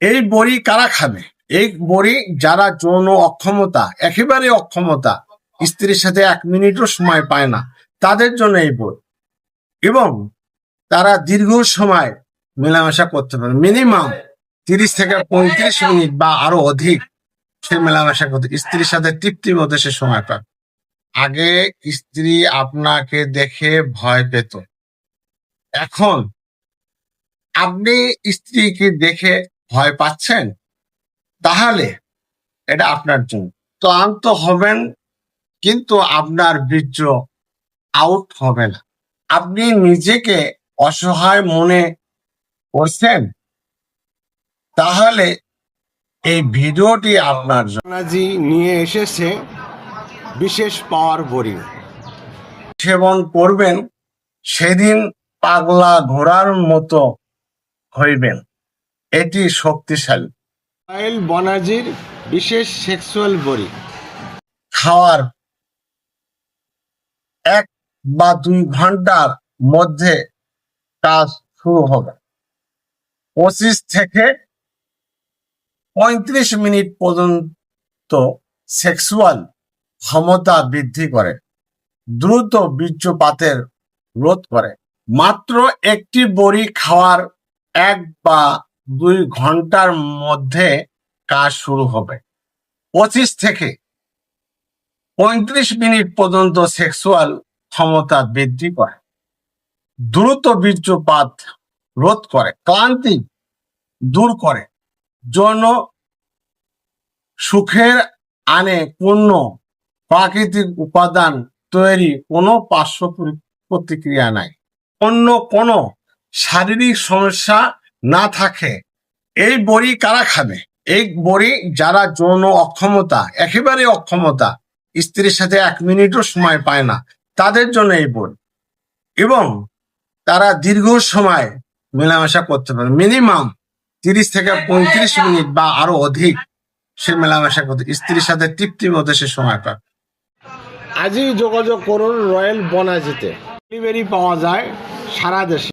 এই বড়ি কারা খাবে? এই বড়ি যারা যৌন অক্ষমতা, একেবারে অক্ষমতা, স্ত্রীর সাথে এক মিনিটও সময় পায় না, তাদের জন্য এই বই এবং তারা দীর্ঘ সময় মেলামেশা করতে পারে। মিনিমাম তিরিশ থেকে পঁয়ত্রিশ মিনিট বা আরও অধিক সে মেলামেশা করতে, স্ত্রীর সাথে তৃপ্তি মধ্যে সে সময় পাবে আগে স্ত্রী আপনাকে দেখে ভয় পেত। এখন আপনি স্ত্রীকে দেখে ভয় পাচ্ছেন? তাহলে এটা আপনার জন্য। তো ক্লান্ত হবেন কিন্তু আপনার বীর্য আউট হবে না। আপনি নিজেকে অসহায় মনে করছেন তাহলে এই ভিডিওটি আপনার জি নিয়ে এসেছে বিশেষ পাওয়ার বড়ি। সেবন করবেন সেদিন পাগলা ঘোড়ার মতো হইবেন। এটি শক্তিশালী। রয়্যাল বনাজির বিশেষ সেক্সুয়াল বড়ি। খাওয়ার এক বা দুই ঘণ্টার মধ্যে কাজ শুরু হবে। পঁচিশ থেকে পঁয়ত্রিশ মিনিট পর্যন্ত সেক্সুয়াল ক্ষমতা বৃদ্ধি করে দ্রুত বীর্যপাতের রোধ করে। মাত্র একটি বড়ি খাওয়ার এক বা দুই ঘণ্টার মধ্যে কাজ শুরু হবে। পঁচিশ থেকে পঁয়ত্রিশ মিনিট পর্যন্ত সেক্সুয়াল ক্ষমতা বৃদ্ধি করে, দ্রুত বীর্যপাত রোধ করে, ক্লান্তি দূর করে, যৌন সুখের আনে পূর্ণ প্রাকৃতিক উপাদান তৈরি কোনো পার্শ্ব প্র- প্রতিক্রিয়া নাই। অন্য কোনো শারীরিক সমস্যা না থাকে। এই বড়ি কারা খাবে? এই বড়ি যারা যৌন অক্ষমতা একেবারে অক্ষমতা স্ত্রীর সাথে এক মিনিটও সময় পায় না তাদের জন্য এই বই এবং তারা দীর্ঘ সময় মেলামেশা করতে পারে। মিনিমাম তিরিশ থেকে পঁয়ত্রিশ মিনিট বা আরও অধিক সে মেলামেশা করতে স্ত্রীর সাথে তৃপ্তি মধ্যে সে সময় পায়। আজই যোগাযোগ করুন রয়্যাল বনাজিতে। ডেলিভারি পাওয়া যায় সারা দেশে।